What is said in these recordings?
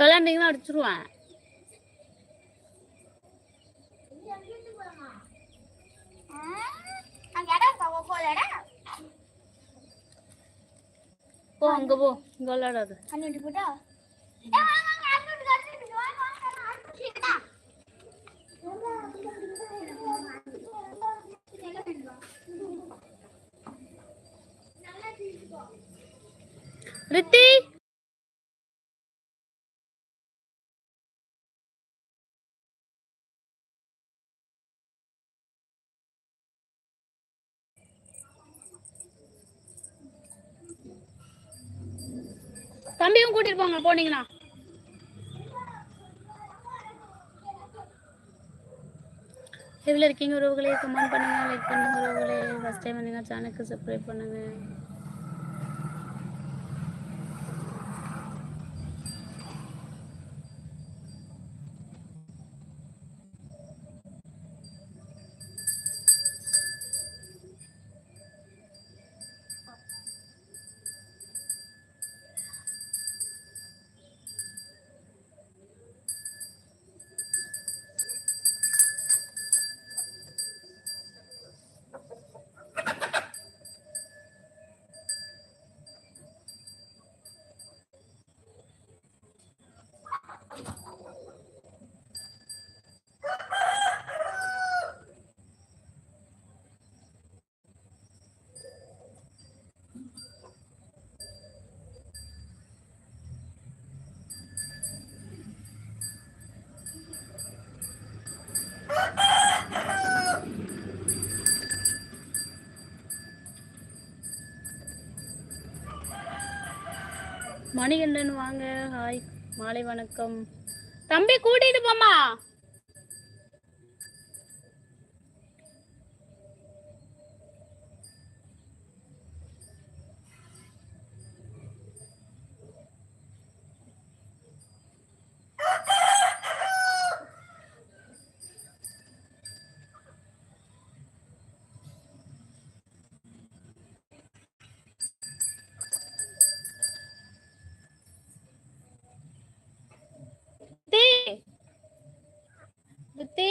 விளாண்டிங்கன்னா அடிச்சிருவேன். போ அங்க போ. இங்க விளையாடாது. அண்ணன் போட்டா ரித்தி! தம்பியும் கூட்டிட்டு போங்க போனீங்கன்னா. எவ்வளோ இருக்கீங்க உறவுகளே கமெண்ட் பண்ணுங்க லைக் பண்ணுங்க உறவுகளே. ஃபர்ஸ்ட் டைம் வந்தீங்க சேனலுக்கு சப்ஸ்கிரைப் பண்ணுங்க. மணிகண்டன் வாங்க. ஹாய் மாலை வணக்கம். தம்பி கூட்டிட்டு போமா ரித்தி ரித்தி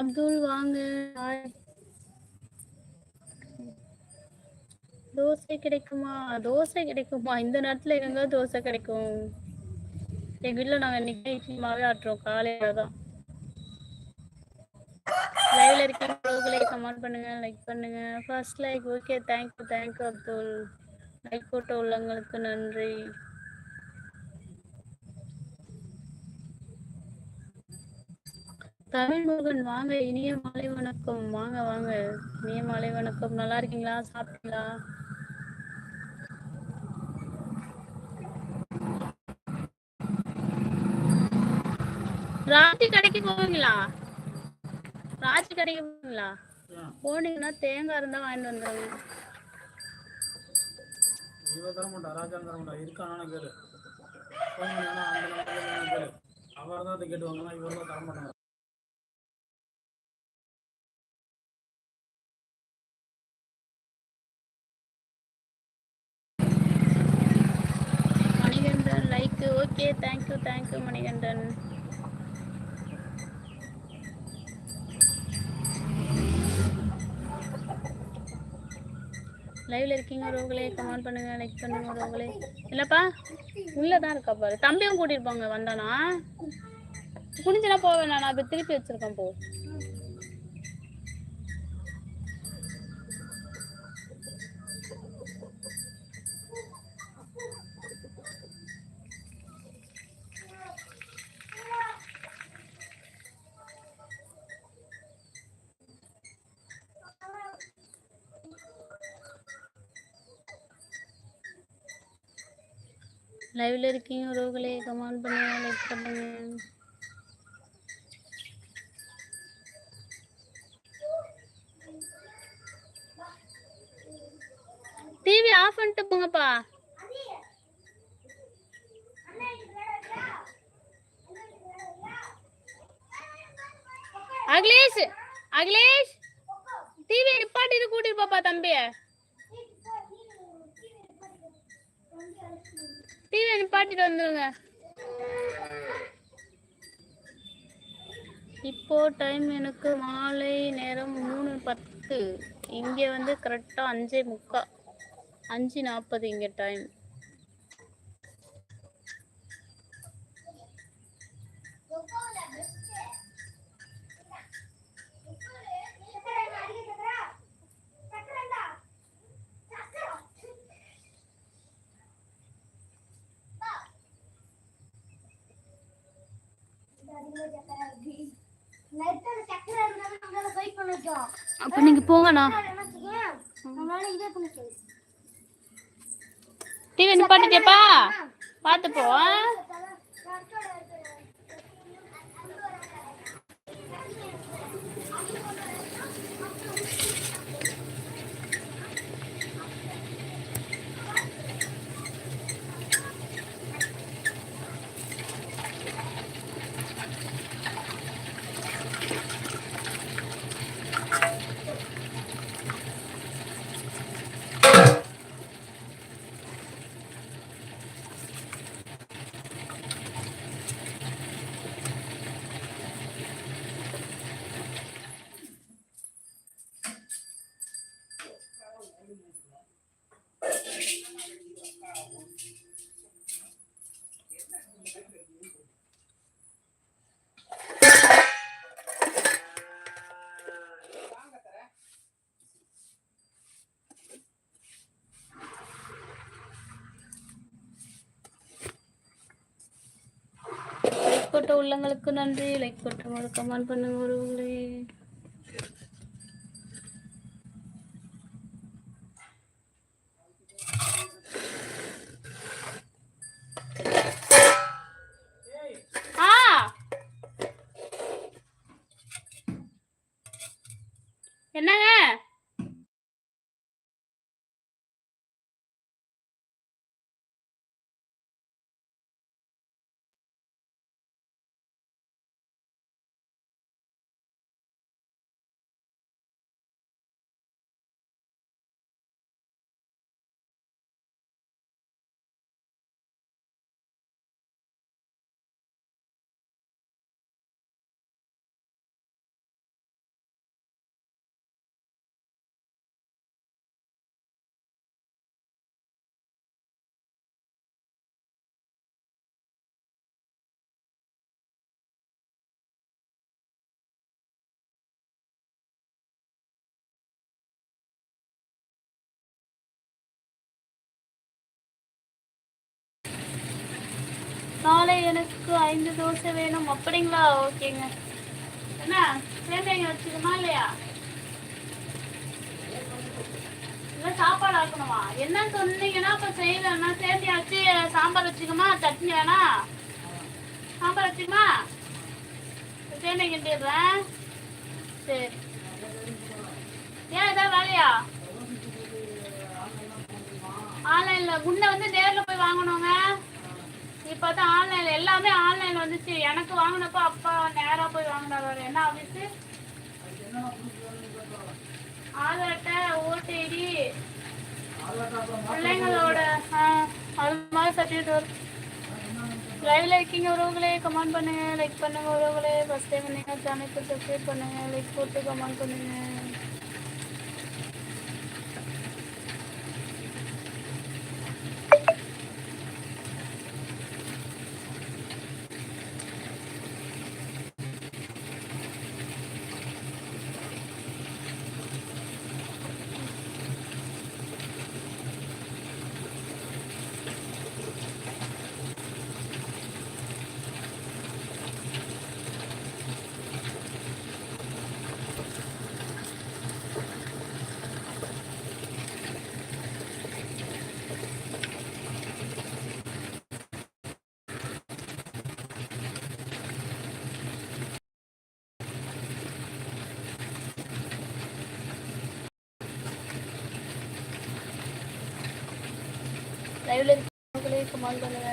அப்துல் வாங்க. தோசை கிடைக்குமா? தோசை கிடைக்குமா? இந்த நேரத்துல எங்க தோசை கிடைக்கும்? எங்க வீட்ல நாங்க இன்னைக்கு இட்லி மாவே ஆட்டுறோம். காலையில தான் லைவ்ல இருக்கீங்க கமெண்ட் பண்ணுங்க லைக் பண்ணுங்க. First like okay thank you thank you Abdul. Like போட்ட உள்ளவங்களுக்கு நன்றி. தமிழ் முருகன் வாங்க. இனிய மாலை வணக்கம். வாங்க வாங்க. இனிய மாலை வணக்கம். நல்லா இருக்கீங்களா? சாப்பிட்டீங்களா? ராத்தி கடைக்கு போவீங்களா? ராத்தி கடைக்கு போவீங்களா? போனீங்கன்னா தேங்காய் இருந்தா வாங்கிட்டு வந்துருங்க. அவர் தான் கேட்டு வாங்கினா இவர் தான் மாட்டாங்க Manikandan like okay thank you thank you Manikandan. லைவ்ல இருக்கீங்க உறவுகளே கமெண்ட் பண்ணுங்க லைக் பண்ணுங்க உறவுகளே இல்லப்பா உள்ளதான் இருக்கா பாரு. தம்பியும் கூட்டிட்டு போங்க வந்தானா? குனிஞ்சனா போக வேணாம் நான் திருப்பி வச்சிருக்கேன் போ. லைவ்ல இருக்கீங்க உறவுகளே கமெண்ட் பண்ணுங்க லைக் பண்ணுங்க. டிவி ஆஃப் பண்ணிட்டு போங்கப்பா. அகிலேஷ் அகிலேஷ் டிவி நிப்பாட்டிட்டு கூட்டிட்டு போப்பா தம்பியை. டிவி நிப்பாட்டிட்டு வந்துருங்க. இப்போ டைம் எனக்கு மாலை நேரம் மூணு பத்து. இங்கே வந்து கரெக்டாக அஞ்சே முக்கா. அஞ்சு நாற்பது இங்கே டைம் அப்போ நீங்கள் போங்கண்ணா. டிவி நிப்பாட்டிட்டியாப்பா பார்த்து போ ஆ? லைக் போட்ட உள்ளங்களுக்கு நன்றி. லைக் போட்டவங்களுக்கு கமெண்ட் பண்ணுங்க ஒருவங்களே நாளை எனக்கு ஐந்து தோசை வேணும். அப்படிங்களா? ஓகேங்க. என்ன? சேந்தைங்க வச்சுக்கணுமா இல்லையா? இல்லை சாப்பாடு ஆக்கணுமா? என்ன சொன்னீங்கன்னா இப்போ செய்யலன்னா சேமியா வச்சு சாம்பார் வச்சுக்கமா சட்னி வேணா? சாம்பார் வச்சுக்கமா சேமியா கிண்டிடுறேன். சரி. ஏன் ஏதாவது வேலையா? ஆன்லைனில். குண்டை வந்து நேரில் போய் வாங்கணுங்க. இப்போ ஆன்லைன்ல எல்லாமே ஆன்லைன்ல வந்துச்சு. எனக்கு வாங்கினப்போ அப்பா நேரா போய் வாங்கினாரு என்ன ஆஃபீஸு ஆதார் அட்டை ஓடிடி பிள்ளைங்களோட ஆ, அது மாதிரி சர்டிஃபிகேட் லைவ்ல இருக்கீங்க உறவுகளே. கமெண்ட் பண்ணுங்க லைக் பண்ணுங்க உறவுகளே. ஃபர்ஸ்ட் டைம் நீங்க சேனலுக்கு சப்ஸ்கிரைப் பண்ணுங்க லைக் போட்டு கமெண்ட் பண்ணுங்க. லைவ்ல இருக்கவங்களே